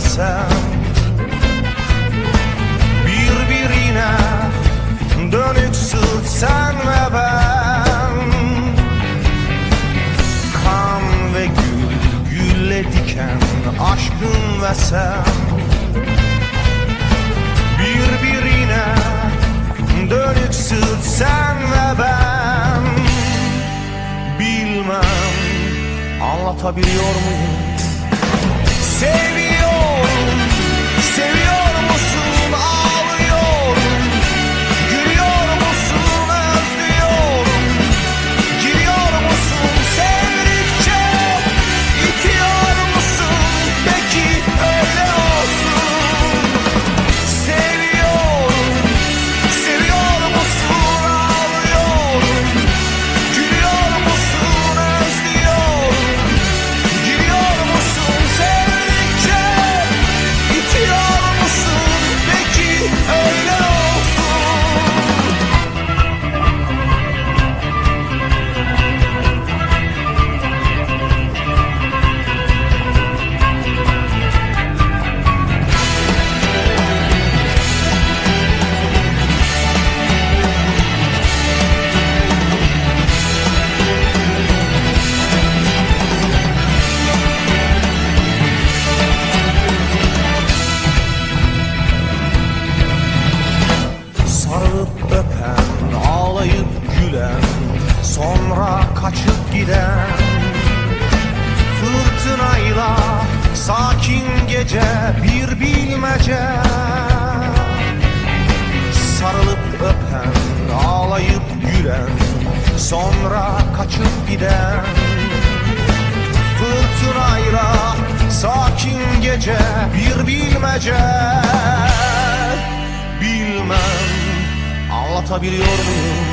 aşkın Birbirine dönük sırt sen ve ben Kan ve gül, gülle diken aşkın ve sen Birbirine dönük sırt sen ve ben Bilmem anlatabiliyor muyum? Savior. giden Fırtınayla sakin gece bir bilmece. Sarılıp öpen, ağlayıp gülen Sonra kaçıp giden. Fırtınayla sakin gece bir bilmece. Bilmem anlatabiliyor muyum?